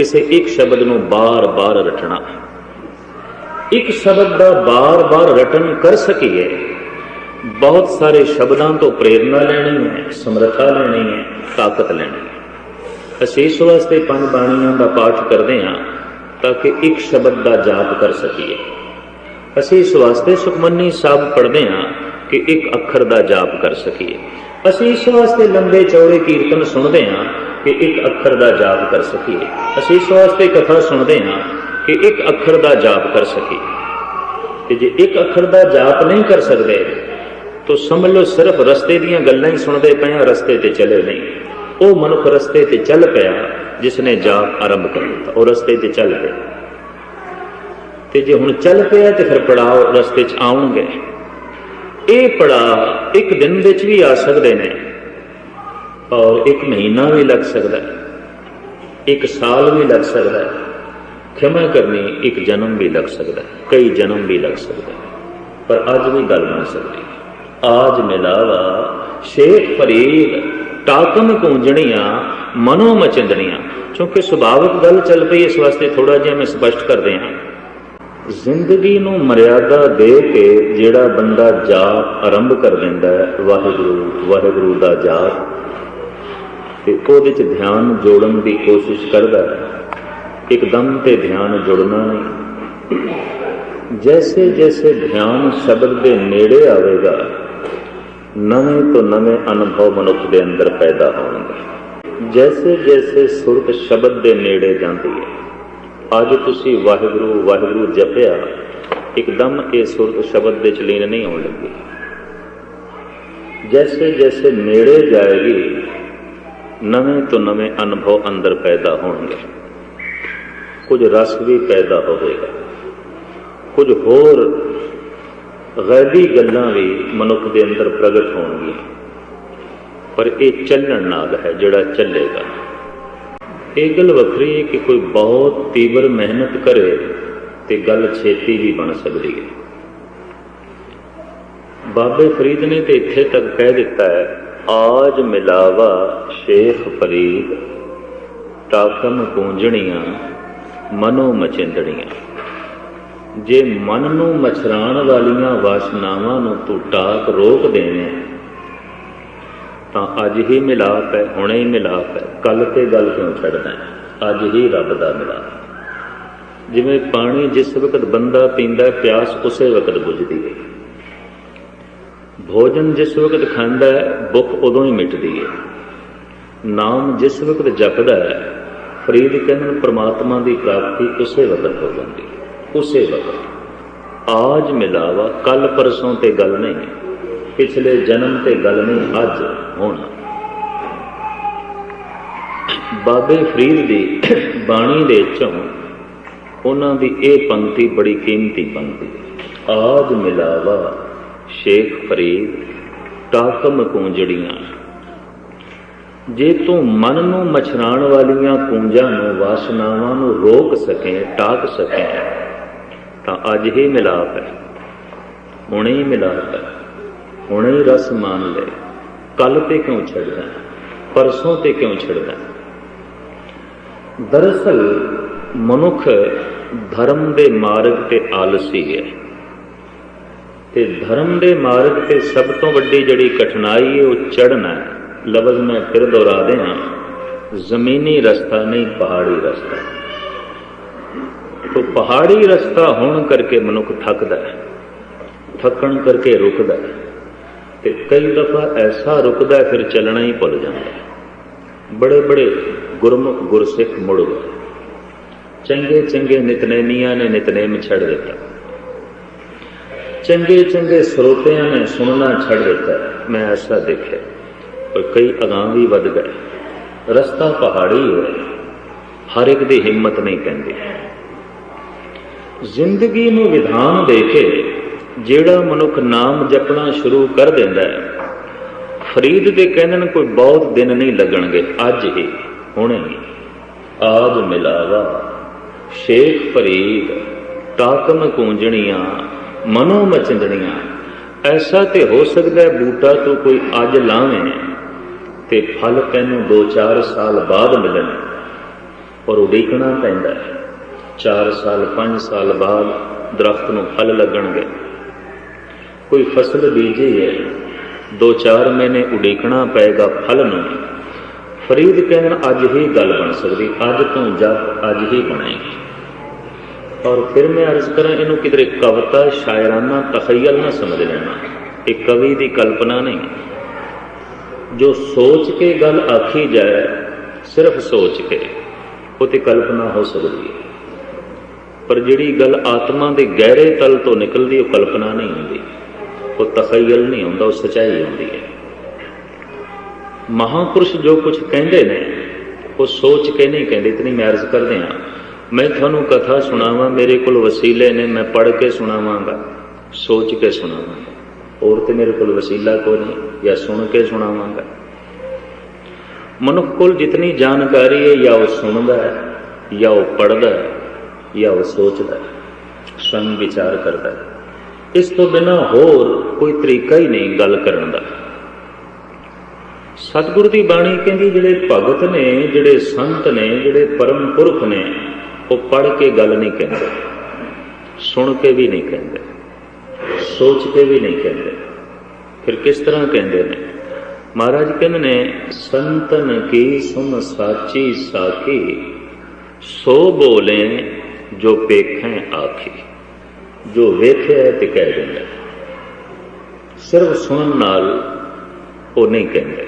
ਕਿਸੇ ਇੱਕ ਸ਼ਬਦ ਨੂੰ ਬਾਰ-ਬਾਰ ਰਟਣਾ। ਇੱਕ ਸ਼ਬਦ ਦਾ ਬਾਰ-ਬਾਰ ਰਟਨ ਕਰ ਸਕੀਏ। ਬਹੁਤ ਸਾਰੇ ਸ਼ਬਦਾਂ ਤੋਂ ਪ੍ਰੇਰਣਾ ਲੈਣੀ ਹੈ, ਸਮਰੱਥਾ ਲੈਣੀ ਹੈ, ਤਾਕਤ ਲੈਣੀ ਹੈ। ਅਸੀਂ ਇਸ ਵਾਸਤੇ ਪੰਜ ਬਾਣੀਆਂ ਦਾ ਪਾਠ ਕਰਦੇ ਹਾਂ ਤਾਂ ਕਿ ਇੱਕ ਸ਼ਬਦ ਦਾ ਜਾਪ ਕਰ ਸਕੀਏ। ਅਸੀਂ ਇਸ ਵਾਸਤੇ ਸੁਖਮਨੀ ਸਾਹਿਬ ਪੜ੍ਹਦੇ ਹਾਂ ਕਿ ਇੱਕ ਅੱਖਰ ਦਾ ਜਾਪ ਕਰ ਸਕੀਏ। ਅਸੀਂ ਇਸ ਵਾਸਤੇ ਲੰਬੇ ਚੌੜੇ ਕੀਰਤਨ ਸੁਣਦੇ ਹਾਂ ਕਿ ਇੱਕ ਅੱਖਰ ਦਾ ਜਾਪ ਕਰ ਸਕੀਏ। ਅਸੀਂ ਇਸ ਵਾਸਤੇ ਕਥਾ ਸੁਣਦੇ ਹਾਂ ਕਿ ਇੱਕ ਅੱਖਰ ਦਾ ਜਾਪ ਕਰ ਸਕੀਏ। ਤੇ ਜੇ ਇੱਕ ਅੱਖਰ ਦਾ ਜਾਪ ਨਹੀਂ ਕਰ ਸਕਦੇ, ਤਾਂ ਸਮਝ ਲਓ ਸਿਰਫ ਰਸਤੇ ਦੀਆਂ ਗੱਲਾਂ ਹੀ ਸੁਣਦੇ ਪਏ ਆ ਰਸਤੇ ਤੇ ਚਲੇ ਨਹੀਂ। ਉਹ ਮਨੁੱਖ ਰਸਤੇ ਤੇ ਚੱਲ ਪਿਆ ਜਿਸ ਨੇ ਜਾਪ ਆਰੰਭ ਕਰ ਦਿੱਤਾ। ਉਹ ਰਸਤੇ ਤੇ ਚੱਲ ਪਿਆ। ਤੇ ਜੇ ਹੁਣ ਚੱਲ ਪਿਆ, ਤੇ ਫਿਰ ਪੜਾਅ ਰਸਤੇ 'ਚ ਆਉਣਗੇ। ਇਹ ਪੜਾਅ ਇੱਕ ਦਿਨ ਵਿੱਚ ਵੀ ਆ ਸਕਦੇ ਨੇ। ਔਰ ਇੱਕ ਮਹੀਨਾ ਵੀ ਲੱਗ ਸਕਦਾ ਹੈ, ਇੱਕ ਸਾਲ ਵੀ ਲੱਗ ਸਕਦਾ ਹੈ, ਖਿਮਾ ਕਰਨੀ ਇੱਕ ਜਨਮ ਵੀ ਲੱਗ ਸਕਦਾ ਹੈ, ਕਈ ਜਨਮ ਵੀ ਲੱਗ ਸਕਦਾ ਹੈ, ਪਰ ਅੱਜ ਵੀ ਗੱਲ ਬਣ ਸਕਦੀ ਹੈ। ਆਜ ਮਿਲਾਵਾ ਸ਼ੇਖ ਫਰੀਦ ਟਾਕਮ ਕੂੰਜਣੀਆਂ ਮਨੋ ਮਚੰਦਣੀਆਂ ਕਿਉਂਕਿ ਸੁਭਾਵਿਕ ਗੱਲ ਚੱਲ ਪਈ ਇਸ ਵਾਸਤੇ ਥੋੜਾ ਜਿਹਾ ਮੈਂ ਸਪਸ਼ਟ ਕਰਦੇ ਹਾਂ ਜ਼ਿੰਦਗੀ ਨੂੰ ਮਰਿਆਦਾ ਦੇ ਕੇ ਜਿਹੜਾ ਬੰਦਾ ਜਾਪ ਆਰੰਭ ਕਰ ਦਿੰਦਾ ਹੈ, ਵਾਹਿਗੁਰੂ ਵਾਹਿਗੁਰੂ ਦਾ ਜਾਪ ਤੇ ਉਹਦੇ ਚ ਧਿਆਨ ਜੋੜਨ ਦੀ ਕੋਸ਼ਿਸ਼ ਕਰਦਾ ਹੈ। ਇੱਕਦਮ ਤੇ ਧਿਆਨ ਜੁੜਨਾ ਨਹੀਂ। ਜੈਸੇ ਜੈਸੇ ਧਿਆਨ ਸ਼ਬਦ ਦੇ ਨੇੜੇ ਆਵੇਗਾ, ਨਵੇਂ ਤੋਂ ਨਵੇਂ ਅਨੁਭਵ ਮਨੁੱਖ ਦੇ ਅੰਦਰ ਪੈਦਾ ਹੋਣਗੇ। ਜੈਸੇ ਜੈਸੇ ਸੁਰਤ ਸ਼ਬਦ ਦੇ ਨੇੜੇ ਜਾਂਦੀ ਹੈ, ਅੱਜ ਤੁਸੀਂ ਵਾਹਿਗੁਰੂ ਵਾਹਿਗੁਰੂ ਜਪਿਆ, ਇੱਕਦਮ ਇਹ ਸੁਰਤ ਸ਼ਬਦ ਦੇ ਚਲੀਨ ਨਹੀਂ ਹੋਣ ਲੱਗੀ। ਜੈਸੇ ਜੈਸੇ ਨੇੜੇ ਜਾਏਗੀ ਨਵੇਂ ਤੋਂ ਨਵੇਂ ਅਨੁਭਵ ਅੰਦਰ ਪੈਦਾ ਹੋਣਗੇ। ਕੁਝ ਰਸ ਵੀ ਪੈਦਾ ਹੋਵੇਗਾ। ਕੁਝ ਹੋਰ ਗੈਬੀ ਗੱਲਾਂ ਵੀ ਮਨੁੱਖ ਦੇ ਅੰਦਰ ਪ੍ਰਗਟ ਹੋਣਗੀਆਂ। ਪਰ ਇਹ ਚੱਲਣ ਨਾਲ ਹੈ ਜਿਹੜਾ ਚੱਲੇਗਾ। ਇਹ ਗੱਲ ਵੱਖਰੀ ਹੈ ਕਿ ਕੋਈ ਬਹੁਤ ਤੀਬਰ ਮਿਹਨਤ ਕਰੇ ਤੇ ਗੱਲ ਛੇਤੀ ਵੀ ਬਣ ਸਕਦੀ ਹੈ। ਬਾਬੇ ਫਰੀਦ ਨੇ ਤੇ ਇੱਥੇ ਤੱਕ ਕਹਿ ਦਿੱਤਾ ਹੈ ਆਜ ਮਿਲਾਵਾ ਸ਼ੇਖ ਫਰੀਦ, ਟਾਕਮ ਗੂੰਜਣੀਆਂ, ਮਨੋ ਮਚਿੰਦੜੀਆਂ। ਜੇ ਮਨ ਨੂੰ ਮਛਰਾਣ ਵਾਲੀਆਂ ਵਾਸਨਾਵਾਂ ਨੂੰ ਤੂੰ ਟਾਕ ਰੋਕ ਦੇਵੇਂ, ਤਾਂ ਅੱਜ ਹੀ ਮਿਲਾਪ ਹੈ, ਹੁਣੇ ਹੀ ਮਿਲਾਪ ਹੈ। ਕੱਲ ਤੇ ਗੱਲ ਕਿਉਂ ਛੱਡਦਾ ਅੱਜ ਹੀ ਰੱਬ ਦਾ ਮਿਲਾਪ ਜਿਵੇਂ ਪਾਣੀ ਜਿਸ ਵਕਤ ਬੰਦਾ ਪੀਂਦਾ ਪਿਆਸ ਉਸੇ ਵਕਤ ਬੁਝਦੀ ਹੈ। ਭੋਜਨ ਜਿਸ ਵਕਤ ਖਾਂਦਾ ਹੈ, ਭੁੱਖ ਉਦੋਂ ਹੀ ਮਿਟਦੀ ਹੈ ਨਾਮ ਜਿਸ ਵਕਤ ਜਪਦਾ ਹੈ, ਫਰੀਦ ਕਹਿੰਦੇ ਨੇ ਪ੍ਰਮਾਤਮਾ ਦੀ ਪ੍ਰਾਪਤੀ ਉਸੇ ਵਕਤ ਹੋ ਜਾਂਦੀ ਹੈ ਉਸੇ ਵਕਤ। ਆਜ ਮਿਲਾਵਾ ਕੱਲ ਪਰਸੋਂ ਤੇ ਗੱਲ ਨਹੀਂ, ਪਿਛਲੇ ਜਨਮ ਤੇ ਗੱਲ ਨਹੀਂ, ਅੱਜ ਹੋਣਾ। ਬਾਬੇ ਫਰੀਦ ਦੀ ਬਾਣੀ ਦੇ ਚੋਂ ਉਹਨਾਂ ਦੀ ਇਹ ਪੰਕਤੀ ਬੜੀ ਕੀਮਤੀ ਪੰਕਤੀ ਹੈ ਆਜ ਮਿਲਾਵਾ ਸ਼ੇਖ ਫਰੀਦ ਟਾਕਮ ਕੂੰਜੜੀਆਂ। ਜੇ ਤੂੰ ਮਨ ਨੂੰ ਮਛਰਾਣ ਵਾਲੀਆਂ ਕੂੰਜਾਂ ਨੂੰ, ਵਾਸਨਾਵਾਂ ਨੂੰ ਰੋਕ ਸਕੇ, ਟਾਕ ਸਕੇ, ਤਾਂ ਅੱਜ ਹੀ ਮਿਲਾਪ ਹੈ। ਹੁਣੇ ਹੀ ਮਿਲਾਪ ਹੈ। ਹੁਣੇ ਹੀ ਰਸ ਮੰਨ ਲੈ। ਕੱਲ ਤੇ ਕਿਉਂ ਛੱਡਦਾ? ਪਰਸੋਂ ਤੇ ਕਿਉਂ ਛੱਡਦਾ? ਦਰਅਸਲ, ਮਨੁੱਖ ਧਰਮ ਦੇ ਮਾਰਗ ਤੇ ਆਲਸੀ ਹੈ। ਤੇ ਧਰਮ ਦੇ ਮਾਰਗ ਤੇ ਸਭ ਤੋਂ ਵੱਡੀ ਜਿਹੜੀ ਕਠਿਨਾਈ ਹੈ, ਉਹ ਚੜਨਾ ਹੈ। ਲਫ਼ਜ਼ ਮੈਂ ਫਿਰ ਦੁਹਰਾ ਦਿਆਂ ਜ਼ਮੀਨੀ ਰਸਤਾ ਨਹੀਂ, ਪਹਾੜੀ ਰਸਤਾ। ਤੋ ਪਹਾੜੀ ਰਸਤਾ ਹੋਣ ਕਰਕੇ ਮਨੁੱਖ ਥੱਕਦਾ ਹੈ। ਥੱਕਣ ਕਰਕੇ ਰੁਕਦਾ ਹੈ। ਤੇ ਕਈ ਦਫਾ ਐਸਾ ਰੁਕਦਾ ਫਿਰ ਚੱਲਣਾ ਹੀ ਭੁੱਲ ਜਾਂਦਾ ਹੈ। ਬੜੇ ਬੜੇ ਗੁਰਮੁਖ ਗੁਰਸਿੱਖ ਮੁੜ ਗਏ। ਚੰਗੇ ਚੰਗੇ ਨਿਤਨੇਮੀਆਂ ਨੇ ਨਿਤਨੇਮ ਛੱਡ ਦਿੱਤਾ। ਚੰਗੇ ਚੰਗੇ ਸਰੋਤਿਆਂ ਨੇ ਸੁਣਨਾ ਛੱਡ ਦਿੱਤਾ। ਮੈਂ ਐਸਾ ਦੇਖਿਆ। ਪਰ ਕਈ ਅਗਾਂਹ ਵੀ ਵੱਧ ਗਏ। ਰਸਤਾ ਪਹਾੜੀ ਹੈ ਹਰ ਇੱਕ ਦੀ ਹਿੰਮਤ ਨਹੀਂ ਪੈਂਦੀ। ਜ਼ਿੰਦਗੀ ਨੂੰ ਵਿਧਾਨ ਦੇ ਕੇ ਜਿਹੜਾ ਮਨੁੱਖ ਨਾਮ ਜਪਣਾ ਸ਼ੁਰੂ ਕਰ ਦਿੰਦਾ ਹੈ, ਫਰੀਦ ਦੇ ਕਹਿੰਦੇ ਨੇ ਕੋਈ ਬਹੁਤ ਦਿਨ ਨਹੀਂ ਲੱਗਣਗੇ, ਅੱਜ ਹੀ, ਹੁਣੇ ਹੀ। ਆਜ ਮਿਲਾਵਾ, ਸ਼ੇਖ ਫਰੀਦ ਟਾਕਮ ਕੂੰਜਣੀਆਂ ਮਨੋ ਮਚੰਦਣੀਆਂ ਐਸਾ ਤੇ ਹੋ ਸਕਦਾ ਹੈ ਬੂਟਾ ਤੂੰ ਕੋਈ ਅੱਜ ਲਾਵੇਂ ਤੇ ਫਲ ਤੈਨੂੰ 2-4 ਸਾਲ ਬਾਅਦ ਮਿਲਣ। ਔਰ ਉਡੀਕਣਾ ਪੈਂਦਾ ਹੈ 4 ਸਾਲ 5 ਸਾਲ ਬਾਅਦ ਦਰਖਤ ਨੂੰ ਫਲ ਲੱਗਣਗੇ। ਕੋਈ ਫਸਲ ਬੀਜੀ ਹੈ 2-4 ਮਹੀਨੇ ਉਡੀਕਣਾ ਪਏਗਾ ਫਲ ਨੂੰ। ਫਰੀਦ ਕਹਿਣ, ਅੱਜ ਹੀ ਗੱਲ ਬਣ ਸਕਦੀ, ਅੱਜ ਤੋਂ ਜਦ ਅੱਜ ਹੀ ਬਣੇਗੀ। ਔਰ ਫਿਰ ਮੈਂ ਅਰਜ਼ ਕਰਾਂ ਇਹਨੂੰ ਕਿਧਰੇ ਕਵਿਤਾ ਸ਼ਾਇਰਾਨਾ ਤਖਯਲ ਨਾ ਸਮਝ ਲੈਣਾ। ਇਹ ਕਵੀ ਦੀ ਕਲਪਨਾ ਨਹੀਂ। ਜੋ ਸੋਚ ਕੇ ਗੱਲ ਆਖੀ ਜਾਏ, ਸਿਰਫ ਸੋਚ ਕੇ, ਉਹ ਤੇ ਕਲਪਨਾ ਹੋ ਸਕਦੀ ਹੈ। ਪਰ ਜਿਹੜੀ ਗੱਲ ਆਤਮਾ ਦੇ ਗਹਿਰੇ ਤਲ ਤੋਂ ਨਿਕਲਦੀ, ਉਹ ਕਲਪਨਾ ਨਹੀਂ ਹੁੰਦੀ। ਉਹ ਤਖਯਲ ਨਹੀਂ ਹੁੰਦਾ, ਉਹ ਸਚਾਈ ਹੁੰਦੀ ਹੈ। ਮਹਾਪੁਰਸ਼ ਜੋ ਕੁਝ ਕਹਿੰਦੇ ਨੇ, ਉਹ ਸੋਚ ਕੇ ਨਹੀਂ ਕਹਿੰਦੇ, ਇਤਨੀ ਮੈਂ ਅਰਜ਼ ਕਰਦੇ ਹਾਂ। ਮੈਂ ਤੁਹਾਨੂੰ ਕਥਾ ਸੁਣਾਵਾਂ, ਮੇਰੇ ਕੋਲ ਵਸੀਲੇ ਨੇ, ਮੈਂ ਪੜ੍ਹ ਕੇ ਸੁਣਾਵਾਂਗਾ, ਸੋਚ ਕੇ ਸੁਣਾਵਾਂਗਾ। ਹੋਰ ਤੇ ਮੇਰੇ ਕੋਲ ਵਸੀਲਾ ਕੋਈ ਨਹੀਂ, ਜਾਂ ਸੁਣ ਕੇ ਸੁਣਾਵਾਂਗਾ। ਮਨੁੱਖ ਕੋਲ ਜਿਤਨੀ ਜਾਣਕਾਰੀ ਹੈ, ਜਾਂ ਉਹ ਸੁਣਦਾ ਹੈ, ਜਾਂ ਉਹ ਪੜ੍ਹਦਾ ਹੈ, ਜਾਂ ਉਹ ਸੋਚਦਾ ਹੈ ਸੰਗ ਵਿਚਾਰ ਕਰਦਾ ਹੈ। ਇਸ ਤੋਂ ਬਿਨਾ ਹੋਰ ਕੋਈ ਤਰੀਕਾ ਹੀ ਨਹੀਂ ਗੱਲ ਕਰਨ ਦਾ। ਸਤਿਗੁਰ ਦੀ ਬਾਣੀ ਕਹਿੰਦੀ, ਜਿਹੜੇ ਭਗਤ ਨੇ, ਜਿਹੜੇ ਸੰਤ ਨੇ, ਜਿਹੜੇ ਪਰਮ ਪੁਰਖ ਨੇ ਉਹ ਪੜ ਕੇ ਗੱਲ ਨਹੀਂ ਕਹਿੰਦੇ, ਸੁਣ ਕੇ ਵੀ ਨਹੀਂ ਕਹਿੰਦੇ, ਸੋਚ ਕੇ ਵੀ ਨਹੀਂ ਕਹਿੰਦੇ। ਫਿਰ ਕਿਸ ਤਰ੍ਹਾਂ ਕਹਿੰਦੇ ਨੇ? ਮਹਾਰਾਜ ਕਹਿੰਦੇ ਨੇ, ਸੰਤਨ ਕੀ ਸੁਨ ਸਾਚੀ ਸਾਖੀ, ਸੋ ਬੋਲੇ ਜੋ ਪੇਖੈ ਆਖੀ। ਜੋ ਵੇਖਿਆ ਤੇ ਕਹਿ ਦਿੰਦਾ ਸਿਰਫ ਸੁਣਨ ਨਾਲ ਉਹ ਨਹੀਂ ਕਹਿੰਦੇ।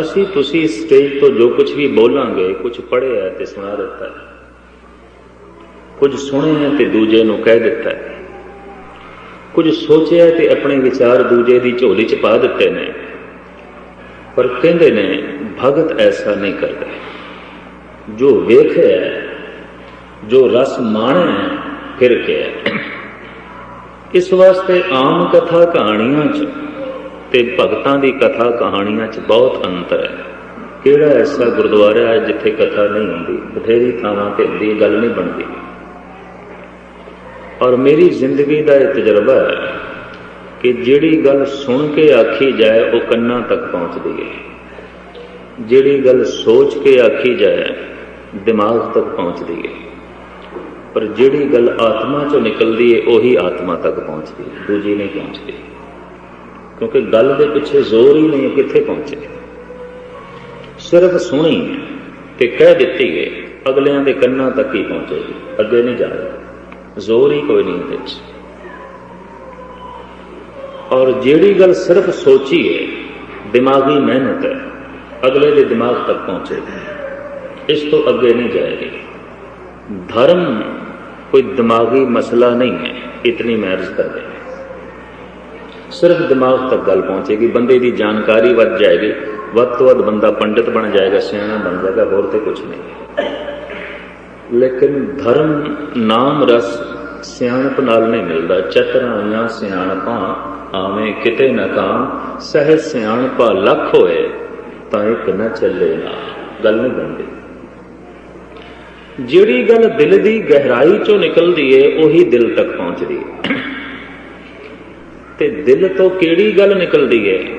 ਅਸੀਂ ਤੁਸੀਂ ਸਟੇਜ ਤੋਂ ਜੋ ਕੁਝ ਵੀ ਬੋਲਾਂਗੇ ਕੁਝ ਪੜ੍ਹਿਆ ਤੇ ਸੁਣਾ ਦਿੱਤਾ ਕੁਝ ਸੁਣਿਆ ਤੇ ਦੂਜੇ ਨੂੰ ਕਹਿ ਦਿੱਤਾ ਕੁਝ ਸੋਚਿਆ ਤੇ ਆਪਣੇ ਵਿਚਾਰ ਦੂਜੇ ਦੀ ਝੋਲੀ 'ਚ ਪਾ ਦਿੱਤੇ ਨੇ। ਪਰ ਕਹਿੰਦੇ ਨੇ, ਭਗਤ ਐਸਾ ਨਹੀਂ ਕਰਦਾ। ਜੋ ਵੇਖਿਆ ਜੋ ਰਸ ਮਾਣਿਆ ਫਿਰ ਕਿਹਾ ਇਸ ਵਾਸਤੇ ਆਮ ਕਥਾ ਕਹਾਣੀਆਂ 'ਚ ਤੇ ਭਗਤਾਂ ਦੀ ਕਥਾ ਕਹਾਣੀਆਂ 'ਚ ਬਹੁਤ ਅੰਤਰ ਹੈ। ਕਿਹੜਾ ਐਸਾ ਗੁਰਦੁਆਰਾ ਹੈ ਜਿੱਥੇ ਕਥਾ ਨਹੀਂ ਹੁੰਦੀ? ਬਥੇਰੀ ਥਾਵਾਂ ਤੇ ਹੁੰਦੀ ਗੱਲ ਨਹੀਂ ਬਣਦੀ। ਔਰ ਮੇਰੀ ਜ਼ਿੰਦਗੀ ਦਾ ਇਹ ਤਜਰਬਾ ਹੈ ਕਿ ਜਿਹੜੀ ਗੱਲ ਸੁਣ ਕੇ ਆਖੀ ਜਾਏ, ਉਹ ਕੰਨਾਂ ਤੱਕ ਪਹੁੰਚਦੀ ਹੈ। ਜਿਹੜੀ ਗੱਲ ਸੋਚ ਕੇ ਆਖੀ ਜਾਏ, ਦਿਮਾਗ ਤੱਕ ਪਹੁੰਚਦੀ ਹੈ। ਪਰ ਜਿਹੜੀ ਗੱਲ ਆਤਮਾ ਚੋਂ ਨਿਕਲਦੀ ਹੈ, ਉਹੀ ਆਤਮਾ ਤੱਕ ਪਹੁੰਚਦੀ ਹੈ। ਦੂਜੀ ਨਹੀਂ ਪਹੁੰਚਦੀ। ਕਿਉਂਕਿ ਗੱਲ ਦੇ ਪਿੱਛੇ ਜ਼ੋਰ ਹੀ ਨਹੀਂ ਕਿੱਥੇ ਪਹੁੰਚੇ। ਸਿਰਫ ਸੁਣੀ ਤੇ ਕਹਿ ਦਿੱਤੀ ਗਈ ਅਗਲਿਆਂ ਦੇ ਕੰਨਾਂ ਤੱਕ ਹੀ ਪਹੁੰਚੇਗੀ। ਅੱਗੇ ਨਹੀਂ ਜਾਏਗੀ ਜ਼ੋਰ ਹੀ ਕੋਈ ਨਹੀਂ ਇਹਦੇ 'ਚ ਔਰ ਜਿਹੜੀ ਗੱਲ ਸਿਰਫ ਸੋਚੀ ਹੈ, ਦਿਮਾਗੀ ਮਿਹਨਤ ਹੈ, ਅਗਲੇ ਦੇ ਦਿਮਾਗ ਤੱਕ ਪਹੁੰਚੇਗੀ ਇਸ ਤੋਂ ਅੱਗੇ ਨਹੀਂ ਜਾਏਗੀ। ਧਰਮ ਕੋਈ ਦਿਮਾਗੀ ਮਸਲਾ ਨਹੀਂ ਹੈ, ਇਤਨੀ ਮੈਂ ਅਰਜ਼ ਕਰ ਰਿਹਾ ਸਿਰਫ ਦਿਮਾਗ ਤੱਕ ਗੱਲ ਪਹੁੰਚੇਗੀ, ਬੰਦੇ ਦੀ ਜਾਣਕਾਰੀ ਵੱਧ ਜਾਏਗੀ, ਵੱਧ ਤੋਂ ਵੱਧ ਬੰਦਾ ਪੰਡਿਤ ਬਣ ਜਾਏਗਾ, ਸਿਆਣਾ ਬਣ ਜਾਏਗਾ, ਹੋਰ ਤੇ ਕੁਝ ਨਹੀਂ। ਲੇਕਿਨ ਧਰਮ ਨਾਮ ਰਸ ਸਿਆਣਪ ਨਾਲ ਨਹੀਂ ਮਿਲਦਾ। ਚਤਰਾਈਆਂ ਸਿਆਣਪਾਂ ਆਵੇਂ ਕਿਤੇ ਨਾ ਕਾਮ ਸਹਿ ਸਿਆਣਪਾ ਲੱਖ ਹੋਏ, ਤਾਂ ਇੱਕ ਨਾ ਚੱਲੇ ਨਾ, ਗੱਲ ਨਹੀਂ ਬਣਦੀ। ਜਿਹੜੀ ਗੱਲ ਦਿਲ ਦੀ ਗਹਿਰਾਈ ਚੋਂ ਨਿਕਲਦੀ ਏ, ਉਹੀ ਦਿਲ ਤੱਕ ਪਹੁੰਚਦੀ ਏ। ਤੇ ਦਿਲ ਤੋਂ ਕਿਹੜੀ ਗੱਲ ਨਿਕਲਦੀ ਏ?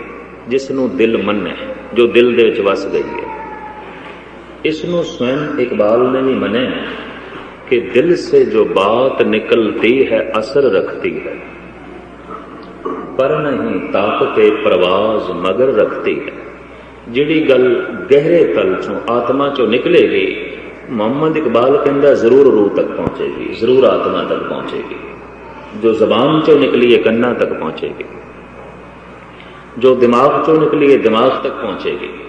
ਜਿਸ ਨੂੰ ਦਿਲ ਮੰਨੇ, ਜੋ ਦਿਲ ਦੇ ਵਿੱਚ ਵਸ ਗਈ ਏ। اس نو سوئن اقبال نے بھی منے کہ دل سے جو بات نکلتی ہے، اثر رکھتی ہے۔ پر نہیں، طاقت پرواز مگر رکھتی ہے۔ جڑی گل گہرے تل چوں آتما چوں نکلے گی، محمد اقبال کہ ضرور روح تک پہنچے گی، ضرور آتما تک پہنچے گی۔ جو زبان چوں نکلی ہے، کنا تک پہنچے گی۔ جو دماغ چوں نکلی ہے، دماغ تک پہنچے گی۔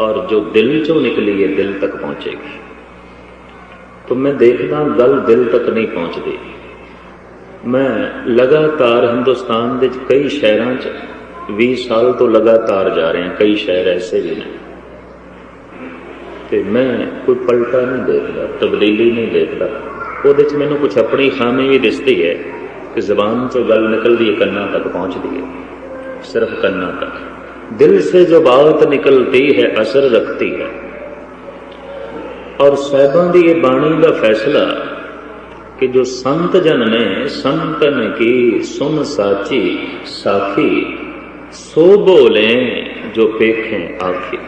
ਔਰ ਜੋ ਦਿਲ ਚੋਂ ਨਿਕਲੀ ਹੈ ਦਿਲ ਤੱਕ ਪਹੁੰਚੇਗੀ। ਤਾਂ ਮੈਂ ਦੇਖਦਾ ਗੱਲ ਦਿਲ ਤੱਕ ਨਹੀਂ ਪਹੁੰਚਦੀ। ਮੈਂ ਲਗਾਤਾਰ ਹਿੰਦੁਸਤਾਨ ਦੇ ਕਈ ਸ਼ਹਿਰਾਂ 'ਚ 20 ਸਾਲ ਤੋਂ ਲਗਾਤਾਰ ਜਾ ਰਹੇ ਹਾਂ ਕਈ ਸ਼ਹਿਰ ਐਸੇ ਵੀ ਨੇ। ਤੇ ਮੈਂ ਕੋਈ ਪਲਟਾ ਨਹੀਂ ਦੇਖਦਾ, ਤਬਦੀਲੀ ਨਹੀਂ ਦੇਖਦਾ। ਉਹਦੇ 'ਚ ਮੈਨੂੰ ਕੁਝ ਆਪਣੀ ਖਾਮੀ ਵੀ ਦਿਸਦੀ ਹੈ ਕਿ ਜ਼ਬਾਨ 'ਚੋਂ ਗੱਲ ਨਿਕਲਦੀ ਹੈ, ਕੰਨਾਂ ਤੱਕ ਪਹੁੰਚਦੀ ਹੈ। ਸਿਰਫ ਕੰਨਾਂ ਤੱਕ। दिल से जो बात निकलती है, असर रखती है। और साहबा की बाणी का फैसला कि जो संत जन ने, संतन की सुन साची साखी, सो बोले जो पेखे आखी।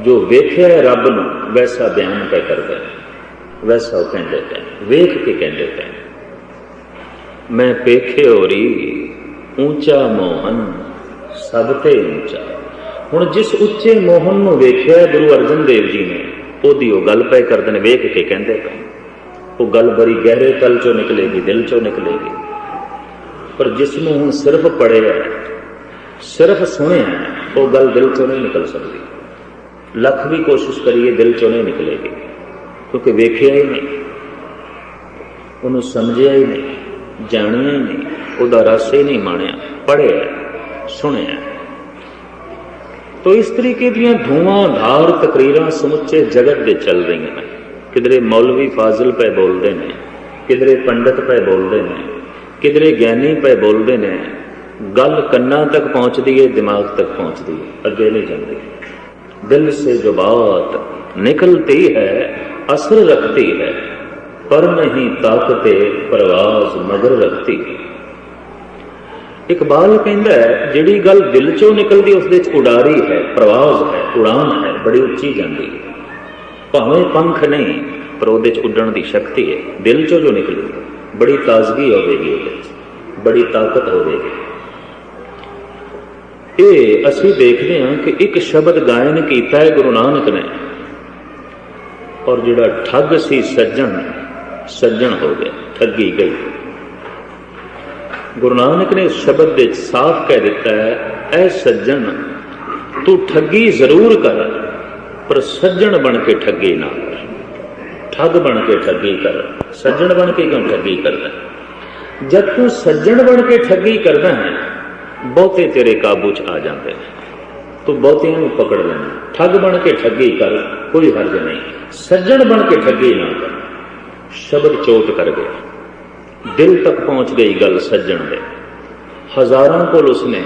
जो वेख्या है रब न, वैसा बयान पै कर दे वैसा कह देते हैं। वेख के कह देते मैं पेखे ओरी ऊँचा मोहन ਸਭ ਤੇ ਉੱਚਾ। ਹੁਣ ਜਿਸ ਉੱਚੇ ਮੋਹਨ ਨੂੰ ਵੇਖਿਆ ਗੁਰੂ ਅਰਜਨ ਦੇਵ ਜੀ ਨੇ, ਉਹਦੀ ਉਹ ਗੱਲ ਪੈ ਕਰਦੇ ਨੇ ਵੇਖ ਕੇ ਕਹਿੰਦੇ ਪਏ। ਉਹ ਗੱਲ ਬੜੀ ਗਹਿਰੇ ਤਲ ਚੋਂ ਨਿਕਲੇਗੀ, ਦਿਲ ਚੋਂ ਨਿਕਲੇਗੀ। ਪਰ ਜਿਸ ਨੂੰ ਹੁਣ ਸਿਰਫ ਪੜਿਆ ਸਿਰਫ ਸੁਣਿਆ ਉਹ ਗੱਲ ਦਿਲ ਚੋਂ ਨਹੀਂ ਨਿਕਲ ਸਕਦੀ। ਲੱਖ ਵੀ ਕੋਸ਼ਿਸ਼ ਕਰੀਏ, ਦਿਲ ਚੋਂ ਨਹੀਂ ਨਿਕਲੇਗੀ, ਕਿਉਂਕਿ ਵੇਖਿਆ ਹੀ ਨਹੀਂ। ਉਹਨੂੰ ਸਮਝਿਆ ਹੀ ਨਹੀਂ, ਜਾਣਿਆ ਹੀ ਨਹੀਂ, ਉਹਦਾ ਰਸ ਹੀ ਨਹੀਂ ਮਾਣਿਆ ਪੜਿਆ ਸੁਣਿਆ। ਤੋ ਇਸ ਤਰੀਕੇ ਦੀਆਂ ਧੂਆਂ-ਧਾਰ ਤਕਰੀਰਾਂ ਸਮੁੱਚੇ ਜਗਤ ਦੇ ਚੱਲ ਰਹੀਆਂ ਨੇ ਕਿਧਰੇ ਮੌਲਵੀ ਫਾਜ਼ਲ ਪੈ ਬੋਲਦੇ ਨੇ ਕਿਧਰੇ ਪੰਡਤ ਪੈ ਬੋਲਦੇ ਨੇ ਕਿਧਰੇ ਗਿਆਨੀ ਪੈ ਬੋਲਦੇ ਨੇ ਗੱਲ ਕੰਨਾਂ ਤੱਕ ਪਹੁੰਚਦੀ ਹੈ ਦਿਮਾਗ ਤੱਕ ਪਹੁੰਚਦੀ ਹੈ ਅੱਗੇ ਨਹੀਂ ਜਾਂਦੀ ਦਿਲ ਸੇ ਜੋ ਬਾਤ ਨਿਕਲਤੀ ਹੈ ਅਸਰ ਰੱਖਤੀ ਹੈ ਪਰ ਨਹੀਂ ਤਾਕਤੇ ਪਰਵਾਜ਼ ਮਗਰ ਰੱਖਤੀ ਹੈ ਇਕਬਾਲ ਕਹਿੰਦਾ ਹੈ, ਜਿਹੜੀ ਗੱਲ ਦਿਲ ਚੋਂ ਨਿਕਲਦੀ ਉਸ ਦੇ ਚ ਉਡਾਰੀ ਹੈ, ਪ੍ਰਵਾਜ਼ ਹੈ, ਉਡਾਨ ਹੈ, ਬੜੀ ਉੱਚੀ ਜਾਂਦੀ ਹੈ। ਭਾਵੇਂ ਪੰਖ ਨਹੀਂ, ਪਰ ਉਹਦੇ ਚ ਉੱਡਣ ਦੀ ਸ਼ਕਤੀ ਹੈ। ਦਿਲ ਚੋਂ ਜੋ ਨਿਕਲਦੀ ਬੜੀ ਤਾਜ਼ਗੀ ਹੋਵੇਗੀ ਉਹਦੇ ਚ, ਬੜੀ ਤਾਕਤ ਹੋਵੇਗੀ ਇਹ ਅਸੀਂ ਦੇਖਦੇ ਹਾਂ ਕਿ ਇੱਕ ਸ਼ਬਦ ਗਾਇਨ ਕੀਤਾ ਹੈ ਗੁਰੂ ਨਾਨਕ ਨੇ। ਔਰ ਜਿਹੜਾ ਠੱਗ ਸੀ ਸੱਜਣ ਸੱਜਣ ਹੋ ਗਿਆ, ਠੱਗੀ ਗਈ। ਗੁਰੂ ਨਾਨਕ ਨੇ ਸ਼ਬਦ ਦੇ ਵਿੱਚ ਸਾਫ਼ ਕਹਿ ਦਿੱਤਾ ਹੈ, ਐ ਸੱਜਣ, ਤੂੰ ਠੱਗੀ ਜ਼ਰੂਰ ਕਰ, ਪਰ ਸੱਜਣ ਬਣ ਕੇ ਠੱਗੀ ਨਾ ਕਰ। ਠੱਗ ਬਣ ਕੇ ਠੱਗੀ ਕਰ। ਸੱਜਣ ਬਣ ਕੇ ਕਿਉਂ ਠੱਗੀ ਕਰਦਾ ਜਦ ਤੂੰ ਸੱਜਣ ਬਣ ਕੇ ਠੱਗੀ ਕਰਦਾ ਹੈ, ਬਹੁਤੇ ਤੇਰੇ ਕਾਬੂ 'ਚ ਆ ਜਾਂਦੇ ਨੇ। ਤੂੰ ਬਹੁਤਿਆਂ ਨੂੰ ਪਕੜ ਲੈਣਾ ਠੱਗ ਬਣ ਕੇ ਠੱਗੀ ਕਰ, ਕੋਈ ਹਰਜ ਨਹੀਂ। ਸੱਜਣ ਬਣ ਕੇ ਠੱਗੀ ਨਾ ਕਰ। ਸ਼ਬਦ ਚੋਟ ਕਰ ਗਿਆ। ਦਿਲ ਤੱਕ ਪਹੁੰਚ ਗਈ ਗੱਲ ਸੱਜਣ ਦੇ। ਹਜ਼ਾਰਾਂ ਕੋਲ ਉਸਨੇ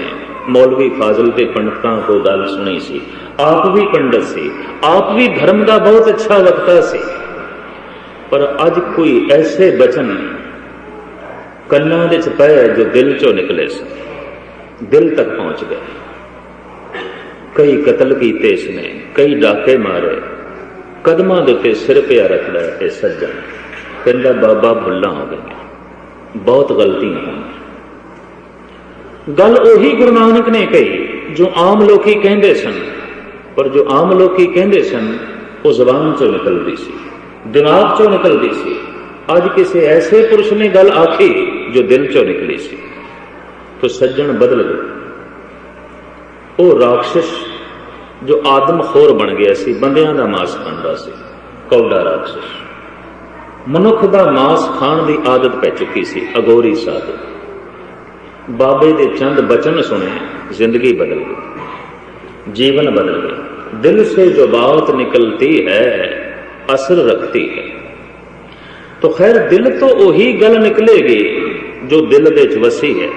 ਮੌਲਵੀ ਫਾਜ਼ਲ ਤੇ ਪੰਡਤਾਂ ਤੋਂ ਗੱਲ ਸੁਣੀ ਸੀ। ਆਪ ਵੀ ਪੰਡਤ ਸੀ। ਆਪ ਵੀ ਧਰਮ ਦਾ ਬਹੁਤ ਅੱਛਾ ਵਕਤਾ ਸੀ। ਪਰ ਅੱਜ ਕੋਈ ਐਸੇ ਬਚਨ ਕੰਨਾਂ ਦੇ ਚ ਪਏ ਜੋ ਦਿਲ ਚੋਂ ਨਿਕਲੇ ਸਨ। ਦਿਲ ਤੱਕ ਪਹੁੰਚ ਗਏ। ਕਈ ਕਤਲ ਕੀਤੇ ਇਸਨੇ, ਕਈ ਡਾਕੇ ਮਾਰੇ। ਕਦਮਾਂ ਦੇ ਉੱਤੇ ਸਿਰ ਪਿਆ ਰੱਖਦਾ ਹੈ ਇਹ ਸੱਜਣ। ਕਹਿੰਦਾ, ਬਾਬਾ, ਭੁੱਲਾਂ ਹੋ ਗਈਆਂ। ਬਹੁਤ ਗਲਤੀਆਂ ਹਨ। ਗੱਲ ਉਹੀ ਗੁਰੂ ਨਾਨਕ ਨੇ ਕਹੀ, ਜੋ ਆਮ ਲੋਕੀ ਕਹਿੰਦੇ ਸਨ, ਪਰ ਜੋ ਆਮ ਲੋਕੀ ਕਹਿੰਦੇ ਸਨ, ਉਹ ਜ਼ਬਾਨ ਚੋਂ ਨਿਕਲਦੀ ਸੀ, ਦਿਮਾਗ ਚੋਂ ਨਿਕਲਦੀ ਸੀ। ਅੱਜ ਕਿਸੇ ਐਸੇ ਪੁਰਸ਼ ਨੇ ਗੱਲ ਆਖੀ, ਜੋ ਦਿਲ ਚੋਂ ਨਿਕਲੀ ਸੀ। ਤੋ ਸੱਜਣ ਬਦਲ ਗਏ। ਉਹ ਰਾਖਸ਼ ਜੋ ਆਦਮ ਖੋਰ ਬਣ ਗਿਆ ਸੀ, ਬੰਦਿਆਂ ਦਾ ਮਾਸ ਬਣਦਾ ਸੀ ਕੌਡਾ ਰਾਖਸ਼ ਮਨੁੱਖ ਦਾ ਮਾਸ ਖਾਣ ਦੀ ਆਦਤ ਪੈ ਚੁੱਕੀ ਸੀ, ਅਗੋਰੀ ਸਾਧੂ। ਬਾਬੇ ਦੇ ਚੰਦ ਬਚਨ ਸੁਣੇ, ਜ਼ਿੰਦਗੀ ਬਦਲ ਗਈ, ਜੀਵਨ ਬਦਲ ਗਿਆ ਦਿਲ ਸੇ ਜੋ ਬਾਤ ਨਿਕਲਤੀ ਹੈ, ਅਸਰ ਰੱਖਤੀ ਹੈ। ਤੋ ਖੈਰ, ਦਿਲ ਤੋਂ ਉਹੀ ਗੱਲ ਨਿਕਲੇਗੀ ਜੋ ਦਿਲ ਦੇ ਵਿੱਚ ਵਸੀ ਹੈ।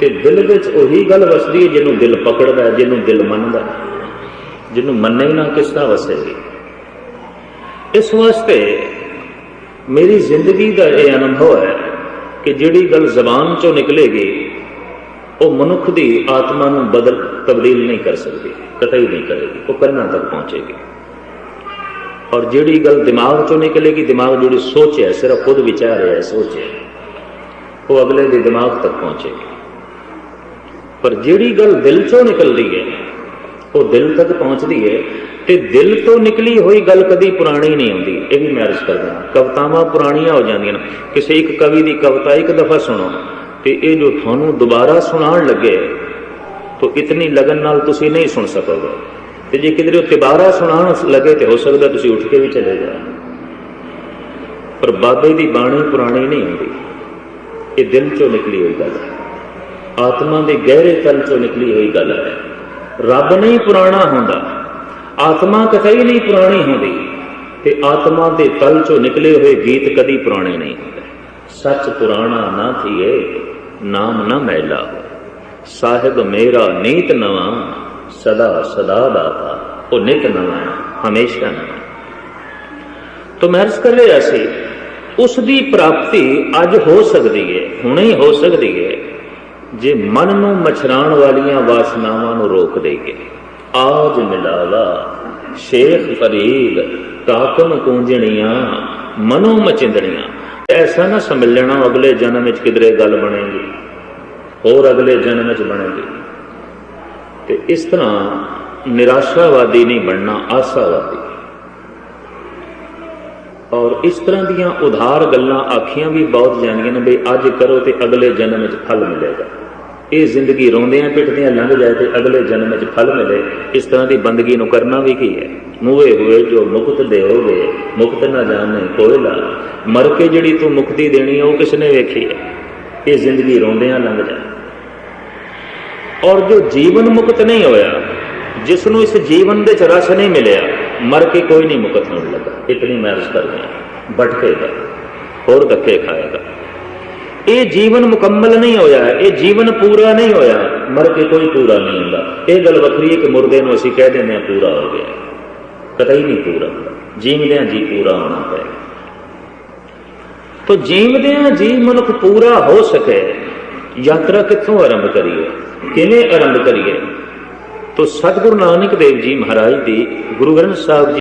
ਤੇ ਦਿਲ ਵਿੱਚ ਉਹੀ ਗੱਲ ਵਸਦੀ ਹੈ ਜਿਹਨੂੰ ਦਿਲ ਪਕੜਦਾ ਜਿਹਨੂੰ ਦਿਲ ਮੰਨਦਾ ਜਿਹਨੂੰ ਮੰਨੇ ਨਾ ਕਿਸ ਤਰ੍ਹਾਂ ਵਸੇਗੀ। ਇਸ ਵਾਸਤੇ ਮੇਰੀ ਜ਼ਿੰਦਗੀ ਦਾ ਇਹ ਅਨੁਭਵ ਹੈ ਕਿ ਜਿਹੜੀ ਗੱਲ ਜ਼ਬਾਨ ਚੋਂ ਨਿਕਲੇਗੀ, ਉਹ ਮਨੁੱਖ ਦੀ ਆਤਮਾ ਨੂੰ ਬਦਲ, ਤਬਦੀਲ ਨਹੀਂ ਕਰ ਸਕਦੀ, ਕਤਈ ਨਹੀਂ ਕਰੇਗੀ, ਉਹ ਕੰਨਾਂ ਤੱਕ ਪਹੁੰਚੇਗੀ। ਔਰ ਜਿਹੜੀ ਗੱਲ ਦਿਮਾਗ ਚੋਂ ਨਿਕਲੇਗੀ, ਦਿਮਾਗ ਜਿਹੜੀ ਸੋਚ ਹੈ, ਸਿਰਫ ਖੁਦ ਵਿਚਾਰ ਹੈ, ਸੋਚ ਹੈ, ਉਹ ਅਗਲੇ ਦੇ ਦਿਮਾਗ ਤੱਕ ਪਹੁੰਚੇਗੀ। ਪਰ ਜਿਹੜੀ ਗੱਲ ਦਿਲ ਚੋਂ ਨਿਕਲਦੀ ਹੈ, ਉਹ ਦਿਲ ਤੱਕ ਪਹੁੰਚਦੀ ਹੈ, ਤੇ ਦਿਲ ਤੋਂ ਨਿਕਲੀ ਹੋਈ ਗੱਲ ਕਦੀ ਪੁਰਾਣੀ ਨਹੀਂ ਹੁੰਦੀ ਇਹ ਵੀ ਮੈਂ ਅਰਜ਼ ਕਰਦਾ ਕਵਿਤਾਵਾਂ ਪੁਰਾਣੀਆਂ ਹੋ ਜਾਂਦੀਆਂ ਨੇ। ਕਿਸੇ ਇੱਕ ਕਵੀ ਦੀ ਕਵਿਤਾ ਇੱਕ ਦਫਾ ਸੁਣੋ ਤੇ ਇਹ ਜੋ ਤੁਹਾਨੂੰ ਦੁਬਾਰਾ ਸੁਣਾਉਣ ਲੱਗੇ, ਤਾਂ ਇਤਨੀ ਲਗਨ ਨਾਲ ਤੁਸੀਂ ਨਹੀਂ ਸੁਣ ਸਕੋਗੇ। ਤੇ ਜੇ ਕਿਧਰੇ ਉਹ ਸੁਣਾਉਣ ਲੱਗੇ ਤੇ ਹੋ ਸਕਦਾ ਤੁਸੀਂ ਉੱਠ ਕੇ ਵੀ ਚਲੇ ਜਾਓ। ਪਰ ਬਾਬੇ ਦੀ ਬਾਣੀ ਪੁਰਾਣੀ ਨਹੀਂ ਹੁੰਦੀ। ਇਹ ਦਿਲ ਚੋਂ ਨਿਕਲੀ ਹੋਈ ਗੱਲ ਹੈ। ਆਤਮਾ ਦੇ ਗਹਿਰੇ ਤਲ ਚੋਂ ਨਿਕਲੀ ਹੋਈ ਗੱਲ ਹੈ। ਰੱਬ ਨਹੀਂ ਪੁਰਾਣਾ ਹੁੰਦਾ। ਆਤਮਾ ਕਥਈ ਨਹੀਂ ਪੁਰਾਣੀ ਹੁੰਦੀ। ਤੇ ਆਤਮਾ ਦੇ ਤਲ ਚੋਂ ਨਿਕਲੇ ਹੋਏ ਗੀਤ ਕਦੀ ਪੁਰਾਣੇ ਨਹੀਂ ਹੁੰਦੇ। ਸੱਚ ਪੁਰਾਣਾ ਨਾ ਥੀਏ, ਨਾਮ ਨਾ ਮੈਲਾ ਹੋ। ਸਾਹਿਬ ਮੇਰਾ ਨੀਤ ਨਵਾਂ, ਸਦਾ ਸਦਾ ਦਾਤਾ ਉਹ ਨਿਤ ਨਵਾਂ ਹਮੇਸ਼ਾ ਨਵਾਂ ਤੋ ਮੈਂ ਅਰਜ਼ ਕਰ ਰਿਹਾ ਸੀ, ਉਸ ਦੀ ਪ੍ਰਾਪਤੀ ਅੱਜ ਹੋ ਸਕਦੀ ਹੈ ਹੁਣੇ ਹੀ ਹੋ ਸਕਦੀ ਹੈ ਜੇ ਮਨ ਨੂੰ ਮਛਰਾਣ ਵਾਲੀਆਂ ਵਾਸਨਾਵਾਂ ਨੂੰ ਰੋਕ ਦੇਈਏ, ਆਜ ਮਿਲਾਵਾ ਸ਼ੇਖ ਫਰੀਦ ਕਾਕਮ ਕੂੰਜਣੀਆਂ ਮਨੋ ਮਚਿੰਦਣੀਆਂ। ਐਸਾ ਨਾ ਸਮਝ ਲੈਣਾ ਅਗਲੇ ਜਨਮ ਵਿੱਚ ਕਿਧਰੇ ਗੱਲ ਬਣੇਗੀ। ਹੋਰ ਅਗਲੇ ਜਨਮ ਵਿੱਚ ਬਣੇਗੀ। ਤੇ ਇਸ ਤਰ੍ਹਾਂ ਨਿਰਾਸ਼ਾਵਾਦੀ ਨਹੀਂ ਬਣਨਾ, ਆਸਾਵਾਦੀ। ਔਰ ਇਸ ਤਰ੍ਹਾਂ ਦੀਆਂ ਉਧਾਰ ਗੱਲਾਂ, ਆਖੀਆਂ ਵੀ ਬਹੁਤ ਜਾਂਦੀਆਂ ਨੇ ਬਈ ਅੱਜ ਕਰੋ ਤੇ ਅਗਲੇ ਜਨਮ ਵਿੱਚ ਫਲ ਮਿਲੇਗਾ। ਇਹ ਜ਼ਿੰਦਗੀ ਰੋਂਦਿਆਂ ਪਿੱਟਦਿਆਂ ਲੰਘ ਜਾਏ ਤੇ ਅਗਲੇ ਜਨਮ ਵਿੱਚ ਫਲ ਮਿਲੇ। ਇਸ ਤਰ੍ਹਾਂ ਦੀ ਬੰਦਗੀ ਨੂੰ ਕਰਨਾ ਵੀ ਕੀ ਹੈ? ਮੂਹੇ ਹੋਏ ਜੋ ਮੁਕਤ ਦੇ ਹੋਵੇ, ਮੁਕਤ ਨਾ ਜਾਣੇ ਕੋਇਲਾ। ਮਰ ਕੇ ਜਿਹੜੀ ਤੂੰ ਮੁਕਤੀ ਦੇਣੀ ਹੈ ਉਹ ਕਿਸ ਨੇ ਵੇਖੀ ਹੈ? ਇਹ ਜ਼ਿੰਦਗੀ ਰੋਂਦਿਆਂ ਲੰਘ ਜਾਏ। ਔਰ ਜੋ ਜੀਵਨ ਮੁਕਤ ਨਹੀਂ ਹੋਇਆ ਜਿਸ ਨੂੰ ਇਸ ਜੀਵਨ ਦੇ ਚ ਰਸ ਨਹੀਂ ਮਿਲਿਆ, ਮਰ ਕੇ ਕੋਈ ਨਹੀਂ ਮੁਕਤ ਹੋਣ ਲੱਗਾ। ਇਤਨੀ ਮੈਂ ਅਰਜ਼ ਕਰ ਰਿਹਾ ਭਟਕੇਗਾ ਹੋਰ ਧੱਕੇ ਖਾਏਗਾ। ਇਹ ਜੀਵਨ ਮੁਕੰਮਲ ਨਹੀਂ ਹੋਇਆ ਇਹ ਜੀਵਨ ਪੂਰਾ ਨਹੀਂ ਹੋਇਆ ਮਰ ਕੇ ਕੋਈ ਪੂਰਾ ਨਹੀਂ ਹੁੰਦਾ। ਇਹ ਗੱਲ ਵੱਖਰੀ ਹੈ ਕਿ ਮੁਰਦੇ ਨੂੰ ਅਸੀਂ ਕਹਿ ਦਿੰਦੇ ਹਾਂ ਪੂਰਾ ਹੋ ਗਿਆ ਕਤਈ ਨਹੀਂ ਪੂਰਾ ਜੀਵਦਿਆਂ ਜੀ ਪੂਰਾ ਹੋਣਾ ਪਏਗਾ ਤੋ ਜੀਵਦਿਆਂ ਜੀ ਮਨੁੱਖ ਪੂਰਾ ਹੋ ਸਕੇ, ਯਾਤਰਾ ਕਿੱਥੋਂ ਆਰੰਭ ਕਰੀਏ? ਕਿਵੇਂ ਆਰੰਭ ਕਰੀਏ? ਤੋ ਸਤਿਗੁਰੂ ਨਾਨਕ ਦੇਵ ਜੀ ਮਹਾਰਾਜ ਦੀ ਗੁਰੂ ਗ੍ਰੰਥ ਸਾਹਿਬ ਜੀ